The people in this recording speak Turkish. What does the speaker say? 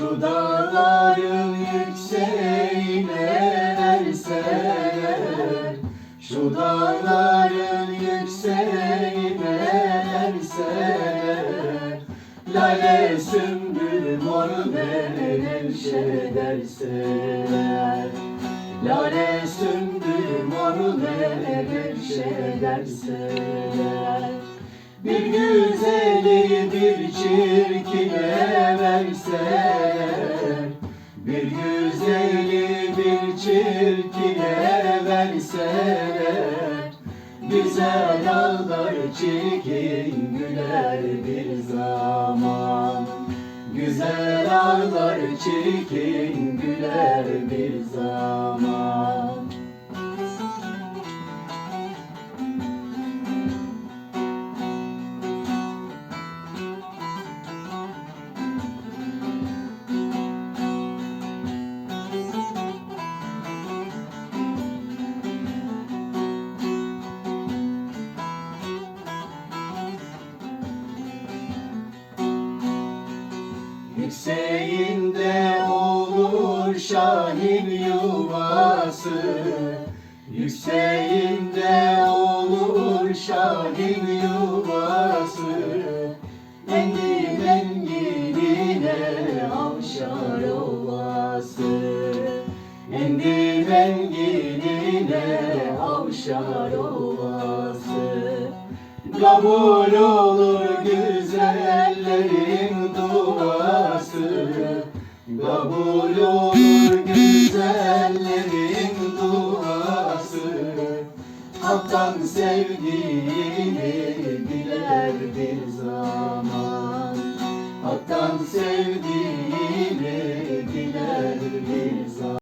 Şu dağların Şu dağların yükseğine erseler Lale sümbül mor menevşe derseler Lale sümbül mor menevşe derseler bir güzeli bir çirkine verseler Bir güzeli bir çirkine verseler Güzel ağlar çirkin güler bir zaman. Güzel ağlar çirkin güler Yükseğinde olur şahin yuvası. Yükseğinde olur şahin yuvası. Endi mengine avşar ovası. Endi mengine avşar ovası. Kabul olur güzellerin Allah'tan sevdiğini biler bir zaman. Hak'tan sevdiğini biler bir zaman.